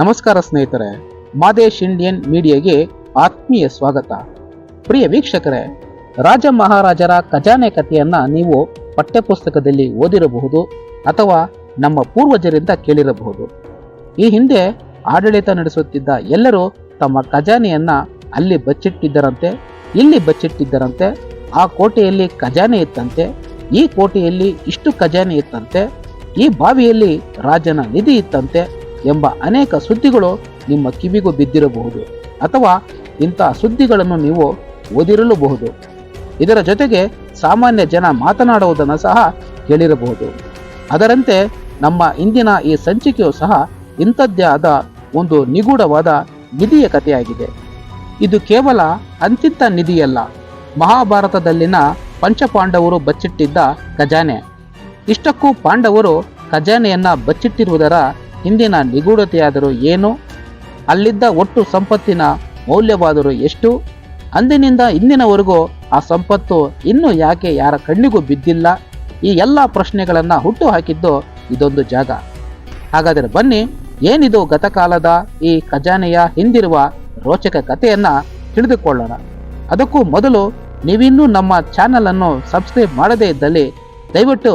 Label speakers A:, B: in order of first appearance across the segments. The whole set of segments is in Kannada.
A: ನಮಸ್ಕಾರ ಸ್ನೇಹಿತರೆ, ಮಾದೇಶ್ ಇಂಡಿಯನ್ ಮೀಡಿಯಾಗೆ ಆತ್ಮೀಯ ಸ್ವಾಗತ. ಪ್ರಿಯ ವೀಕ್ಷಕರೇ, ರಾಜ ಮಹಾರಾಜರ ಖಜಾನೆ ಕಥೆಯನ್ನ ನೀವು ಪಠ್ಯಪುಸ್ತಕದಲ್ಲಿ ಓದಿರಬಹುದು ಅಥವಾ ನಮ್ಮ ಪೂರ್ವಜರಿಂದ ಕೇಳಿರಬಹುದು. ಈ ಹಿಂದೆ ಆಡಳಿತ ನಡೆಸುತ್ತಿದ್ದ ಎಲ್ಲರೂ ತಮ್ಮ ಖಜಾನೆಯನ್ನ ಅಲ್ಲಿ ಬಚ್ಚಿಟ್ಟಿದ್ದರಂತೆ, ಇಲ್ಲಿ ಬಚ್ಚಿಟ್ಟಿದ್ದರಂತೆ, ಆ ಕೋಟೆಯಲ್ಲಿ ಖಜಾನೆ ಇತ್ತಂತೆ, ಈ ಕೋಟೆಯಲ್ಲಿ ಇಷ್ಟು ಖಜಾನೆ ಇತ್ತಂತೆ, ಈ ಬಾವಿಯಲ್ಲಿ ರಾಜನ ನಿಧಿ ಇತ್ತಂತೆ ಎಂಬ ಅನೇಕ ಸುದ್ದಿಗಳು ನಿಮ್ಮ ಕಿವಿಗೂ ಬಿದ್ದಿರಬಹುದು ಅಥವಾ ಇಂಥ ಸುದ್ದಿಗಳನ್ನು ನೀವು ಓದಿರಲೂಬಹುದು. ಇದರ ಜೊತೆಗೆ ಸಾಮಾನ್ಯ ಜನ ಮಾತನಾಡುವುದನ್ನು ಸಹ ಕೇಳಿರಬಹುದು. ಅದರಂತೆ ನಮ್ಮ ಇಂದಿನ ಈ ಸಂಚಿಕೆಯು ಸಹ ಇಂಥದ್ದೇ ಆದ ಒಂದು ನಿಗೂಢವಾದ ನಿಧಿಯ ಕಥೆಯಾಗಿದೆ. ಇದು ಕೇವಲ ಅಂತಿಂತ ನಿಧಿಯಲ್ಲ, ಮಹಾಭಾರತದಲ್ಲಿನ ಪಂಚಪಾಂಡವರು ಬಚ್ಚಿಟ್ಟಿದ್ದ ಖಜಾನೆ. ಇಷ್ಟಕ್ಕೂ ಪಾಂಡವರು ಖಜಾನೆಯನ್ನು ಬಚ್ಚಿಟ್ಟಿರುವುದರ ಹಿಂದಿನ ನಿಗೂಢತೆಯಾದರೂ ಏನು? ಅಲ್ಲಿದ್ದ ಒಟ್ಟು ಸಂಪತ್ತಿನ ಮೌಲ್ಯವಾದರೂ ಎಷ್ಟು? ಅಂದಿನಿಂದ ಇಂದಿನವರೆಗೂ ಆ ಸಂಪತ್ತು ಇನ್ನೂ ಯಾಕೆ ಯಾರ ಕಣ್ಣಿಗೂ ಬಿದ್ದಿಲ್ಲ? ಈ ಎಲ್ಲ ಪ್ರಶ್ನೆಗಳನ್ನು ಹುಟ್ಟು ಹಾಕಿದ್ದು ಇದೊಂದು ಜಾಗ. ಹಾಗಾದರೆ ಬನ್ನಿ, ಏನಿದು ಗತಕಾಲದ ಈ ಖಜಾನೆಯ ಹಿಂದಿರುವ ರೋಚಕ ಕಥೆಯನ್ನು ತಿಳಿದುಕೊಳ್ಳೋಣ. ಅದಕ್ಕೂ ಮೊದಲು ನೀವಿನ್ನೂ ನಮ್ಮ ಚಾನಲನ್ನು ಸಬ್ಸ್ಕ್ರೈಬ್ ಮಾಡದೇ ಇದ್ದಲ್ಲಿ ದಯವಿಟ್ಟು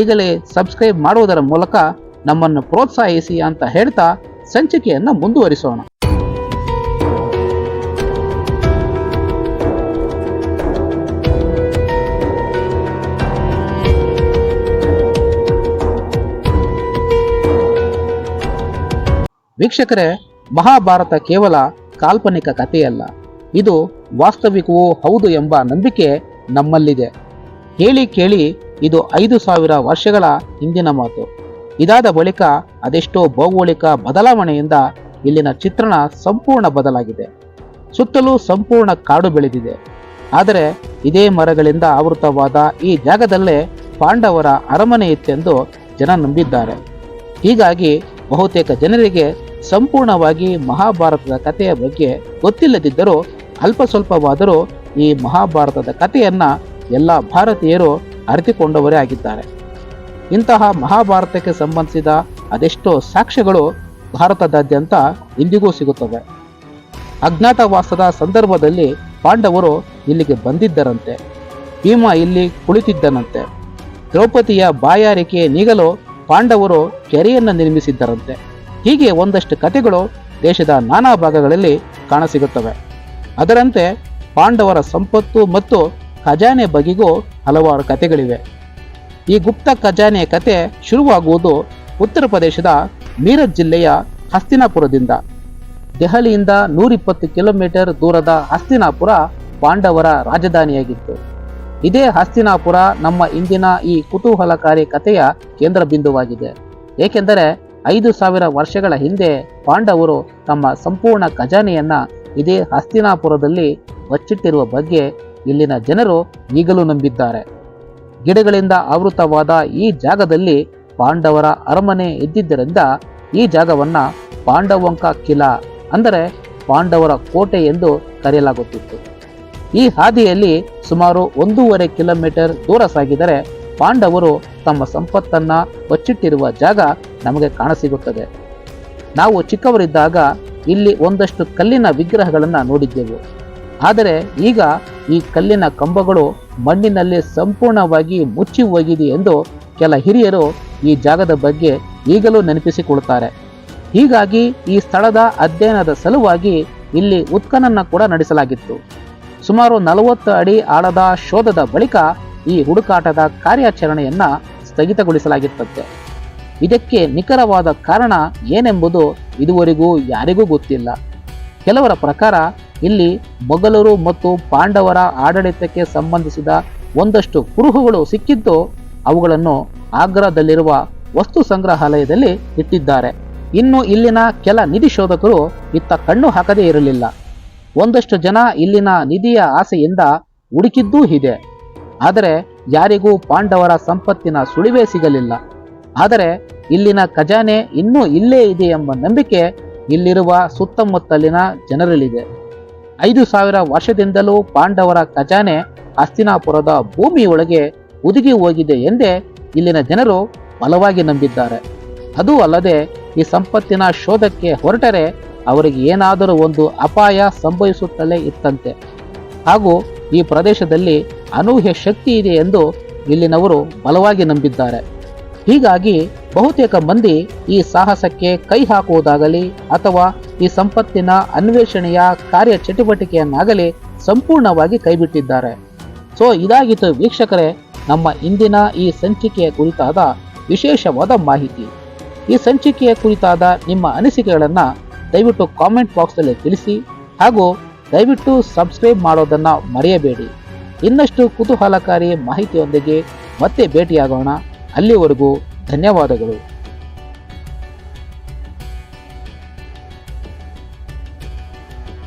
A: ಈಗಲೇ ಸಬ್ಸ್ಕ್ರೈಬ್ ಮಾಡುವುದರ ಮೂಲಕ ನಮ್ಮನ್ನು ಪ್ರೋತ್ಸಾಹಿಸಿ ಅಂತ ಹೇಳ್ತಾ ಸಂಚಿಕೆಯನ್ನ ಮುಂದುವರಿಸೋಣ. ವೀಕ್ಷಕರೇ, ಮಹಾಭಾರತ ಕೇವಲ ಕಾಲ್ಪನಿಕ ಕಥೆಯಲ್ಲ. ಇದು ವಾಸ್ತವಿಕವೂ ಹೌದು ಎಂಬ ನಂಬಿಕೆ ನಮ್ಮಲ್ಲಿದೆ. ಹೇಳಿ ಕೇಳಿ, ಇದು ಐದು ಸಾವಿರ ವರ್ಷಗಳ ಹಿಂದಿನ ಮಾತು. ಇದಾದ ಬಳಿಕ ಅದೆಷ್ಟೋ ಭೌಗೋಳಿಕ ಬದಲಾವಣೆಯಿಂದ ಇಲ್ಲಿನ ಚಿತ್ರಣ ಸಂಪೂರ್ಣ ಬದಲಾಗಿದೆ. ಸುತ್ತಲೂ ಸಂಪೂರ್ಣ ಕಾಡು ಬೆಳೆದಿದೆ. ಆದರೆ ಇದೇ ಮರಗಳಿಂದ ಆವೃತವಾದ ಈ ಜಾಗದಲ್ಲೇ ಪಾಂಡವರ ಅರಮನೆ ಇತ್ತೆಂದು ಜನ ನಂಬಿದ್ದಾರೆ. ಹೀಗಾಗಿ ಬಹುತೇಕ ಜನರಿಗೆ ಸಂಪೂರ್ಣವಾಗಿ ಮಹಾಭಾರತದ ಕಥೆಯ ಬಗ್ಗೆ ಗೊತ್ತಿಲ್ಲದಿದ್ದರೂ ಅಲ್ಪ ಸ್ವಲ್ಪವಾದರೂ ಈ ಮಹಾಭಾರತದ ಕಥೆಯನ್ನು ಎಲ್ಲ ಭಾರತೀಯರು ಅರಿತುಕೊಂಡವರೇ ಆಗಿದ್ದಾರೆ. ಇಂತಹ ಮಹಾಭಾರತಕ್ಕೆ ಸಂಬಂಧಿಸಿದ ಅದೆಷ್ಟೋ ಸಾಕ್ಷ್ಯಗಳು ಭಾರತದಾದ್ಯಂತ ಇಂದಿಗೂ ಸಿಗುತ್ತವೆ. ಅಜ್ಞಾತವಾಸದ ಸಂದರ್ಭದಲ್ಲಿ ಪಾಂಡವರು ಇಲ್ಲಿಗೆ ಬಂದಿದ್ದರಂತೆ. ಭೀಮ ಇಲ್ಲಿ ಕುಳಿತಿದ್ದನಂತೆ. ದ್ರೌಪದಿಯ ಬಾಯಾರಿಕೆ ನೀಗಲು ಪಾಂಡವರು ಕೆರೆಯನ್ನು ನಿರ್ಮಿಸಿದ್ದರಂತೆ. ಹೀಗೆ ಒಂದಷ್ಟು ಕಥೆಗಳು ದೇಶದ ನಾನಾ ಭಾಗಗಳಲ್ಲಿ ಕಾಣಸಿಗುತ್ತವೆ. ಅದರಂತೆ ಪಾಂಡವರ ಸಂಪತ್ತು ಮತ್ತು ಖಜಾನೆ ಬಗೆಗೂ ಹಲವಾರು ಕಥೆಗಳಿವೆ. ಈ ಗುಪ್ತ ಖಜಾನೆಯ ಕತೆ ಶುರುವಾಗುವುದು ಉತ್ತರ ಪ್ರದೇಶದ ಮೀರತ್ ಜಿಲ್ಲೆಯ ಹಸ್ತಿನಾಪುರದಿಂದ. ದೆಹಲಿಯಿಂದ ನೂರಿಪ್ಪತ್ತು ಕಿಲೋಮೀಟರ್ ದೂರದ ಹಸ್ತಿನಾಪುರ ಪಾಂಡವರ ರಾಜಧಾನಿಯಾಗಿತ್ತು. ಇದೇ ಹಸ್ತಿನಾಪುರ ನಮ್ಮ ಇಂದಿನ ಈ ಕುತೂಹಲಕಾರಿ ಕಥೆಯ ಕೇಂದ್ರ ಬಿಂದುವಾಗಿದೆ. ಏಕೆಂದರೆ ಐದು ಸಾವಿರ ವರ್ಷಗಳ ಹಿಂದೆ ಪಾಂಡವರು ತಮ್ಮ ಸಂಪೂರ್ಣ ಖಜಾನೆಯನ್ನ ಇದೇ ಹಸ್ತಿನಾಪುರದಲ್ಲಿ ಬಚ್ಚಿಟ್ಟಿರುವ ಬಗ್ಗೆ ಇಲ್ಲಿನ ಜನರು ಈಗಲೂ ನಂಬಿದ್ದಾರೆ. ಗಿಡಗಳಿಂದ ಆವೃತವಾದ ಈ ಜಾಗದಲ್ಲಿ ಪಾಂಡವರ ಅರಮನೆ ಇದ್ದಿದ್ದರಿಂದ ಈ ಜಾಗವನ್ನ ಪಾಂಡವಂಕ ಕಿಲಾ ಅಂದರೆ ಪಾಂಡವರ ಕೋಟೆ ಎಂದು ಕರೆಯಲಾಗುತ್ತಿತ್ತು. ಈ ಹಾದಿಯಲ್ಲಿ ಸುಮಾರು ಒಂದೂವರೆ ಕಿಲೋಮೀಟರ್ ದೂರ ಸಾಗಿದರೆ ಪಾಂಡವರು ತಮ್ಮ ಸಂಪತ್ತನ್ನ ಬಚ್ಚಿಟ್ಟಿರುವ ಜಾಗ ನಮಗೆ ಕಾಣಸಿಗುತ್ತದೆ. ನಾವು ಚಿಕ್ಕವರಿದ್ದಾಗ ಇಲ್ಲಿ ಒಂದಷ್ಟು ಕಲ್ಲಿನ ವಿಗ್ರಹಗಳನ್ನು ನೋಡಿದ್ದೆವು. ಆದರೆ ಈಗ ಈ ಕಲ್ಲಿನ ಕಂಬಗಳು ಮಣ್ಣಿನಲ್ಲಿ ಸಂಪೂರ್ಣವಾಗಿ ಮುಚ್ಚಿ ಹೋಗಿದೆ ಎಂದು ಕೆಲ ಹಿರಿಯರು ಈ ಜಾಗದ ಬಗ್ಗೆ ಈಗಲೂ ನೆನಪಿಸಿಕೊಳ್ಳುತ್ತಾರೆ ಹೀಗಾಗಿ ಈ ಸ್ಥಳದ ಅಧ್ಯಯನದ ಸಲುವಾಗಿ ಇಲ್ಲಿ ಉತ್ಖನನ ಕೂಡ ನಡೆಸಲಾಗಿತ್ತು. ಸುಮಾರು ನಲವತ್ತು ಅಡಿ ಆಳದ ಶೋಧದ ಬಳಿಕ ಈ ಹುಡುಕಾಟದ ಕಾರ್ಯಾಚರಣೆಯನ್ನ ಸ್ಥಗಿತಗೊಳಿಸಲಾಗಿತ್ತಂತೆ. ಇದಕ್ಕೆ ನಿಖರವಾದ ಕಾರಣ ಏನೆಂಬುದು ಇದುವರೆಗೂ ಯಾರಿಗೂ ಗೊತ್ತಿಲ್ಲ. ಕೆಲವರ ಪ್ರಕಾರ ಇಲ್ಲಿ ಮೊಘಲರು ಮತ್ತು ಪಾಂಡವರ ಆಡಳಿತಕ್ಕೆ ಸಂಬಂಧಿಸಿದ ಒಂದಷ್ಟು ಕುರುಹುಗಳು ಸಿಕ್ಕಿದ್ದು ಅವುಗಳನ್ನು ಆಗ್ರಾದಲ್ಲಿರುವ ವಸ್ತು ಸಂಗ್ರಹಾಲಯದಲ್ಲಿ ಇಟ್ಟಿದ್ದಾರೆ. ಇನ್ನು ಇಲ್ಲಿನ ಕೆಲ ನಿಧಿ ಶೋಧಕರು ಇತ್ತ ಕಣ್ಣು ಹಾಕದೇ ಇರಲಿಲ್ಲ. ಒಂದಷ್ಟು ಜನ ಇಲ್ಲಿನ ನಿಧಿಯ ಆಸೆಯಿಂದ ಹುಡುಕಿದ್ದೂ ಇದೆ. ಆದರೆ ಯಾರಿಗೂ ಪಾಂಡವರ ಸಂಪತ್ತಿನ ಸುಳಿವೇ ಸಿಗಲಿಲ್ಲ. ಆದರೆ ಇಲ್ಲಿನ ಖಜಾನೆ ಇನ್ನೂ ಇಲ್ಲೇ ಇದೆ ಎಂಬ ನಂಬಿಕೆ ಇಲ್ಲಿರುವ ಸುತ್ತಮುತ್ತಲಿನ ಜನರಲ್ಲಿದೆ. ಐದು ಸಾವಿರ ವರ್ಷದಿಂದಲೂ ಪಾಂಡವರ ಖಜಾನೆ ಹಸ್ತಿನಾಪುರದ ಭೂಮಿಯೊಳಗೆ ಹುದುಗಿ ಹೋಗಿದೆ ಎಂದೇ ಇಲ್ಲಿನ ಜನರು ಬಲವಾಗಿ ನಂಬಿದ್ದಾರೆ. ಅದೂ ಅಲ್ಲದೆ ಈ ಸಂಪತ್ತಿನ ಶೋಧಕ್ಕೆ ಹೊರಟರೆ ಅವರಿಗೆ ಏನಾದರೂ ಒಂದು ಅಪಾಯ ಸಂಭವಿಸುತ್ತಲೇ ಇತ್ತಂತೆ. ಹಾಗೂ ಈ ಪ್ರದೇಶದಲ್ಲಿ ಅನೂಹ್ಯ ಶಕ್ತಿ ಇದೆ ಎಂದು ಇಲ್ಲಿನವರು ಬಲವಾಗಿ ನಂಬಿದ್ದಾರೆ. ಹೀಗಾಗಿ ಬಹುತೇಕ ಮಂದಿ ಈ ಸಾಹಸಕ್ಕೆ ಕೈ ಹಾಕುವುದಾಗಲಿ ಅಥವಾ ಈ ಸಂಪತ್ತಿನ ಅನ್ವೇಷಣೆಯ ಕಾರ್ಯ ಚಟುವಟಿಕೆಯನ್ನಾಗಲಿ ಸಂಪೂರ್ಣವಾಗಿ ಕೈಬಿಟ್ಟಿದ್ದಾರೆ. ಸೊ, ಇದಾಗಿತ್ತು ವೀಕ್ಷಕರೇ, ನಮ್ಮ ಇಂದಿನ ಈ ಸಂಚಿಕೆಯ ಕುರಿತಾದ ವಿಶೇಷವಾದ ಮಾಹಿತಿ. ಈ ಸಂಚಿಕೆಯ ಕುರಿತಾದ ನಿಮ್ಮ ಅನಿಸಿಕೆಗಳನ್ನು ದಯವಿಟ್ಟು ಕಾಮೆಂಟ್ ಬಾಕ್ಸಲ್ಲಿ ತಿಳಿಸಿ ಹಾಗೂ ದಯವಿಟ್ಟು ಸಬ್ಸ್ಕ್ರೈಬ್ ಮಾಡೋದನ್ನು ಮರೆಯಬೇಡಿ. ಇನ್ನಷ್ಟು ಕುತೂಹಲಕಾರಿ ಮಾಹಿತಿಯೊಂದಿಗೆ ಮತ್ತೆ ಭೇಟಿಯಾಗೋಣ. ಅಲ್ಲಿವರೆಗೂ ಧನ್ಯವಾದಗಳು.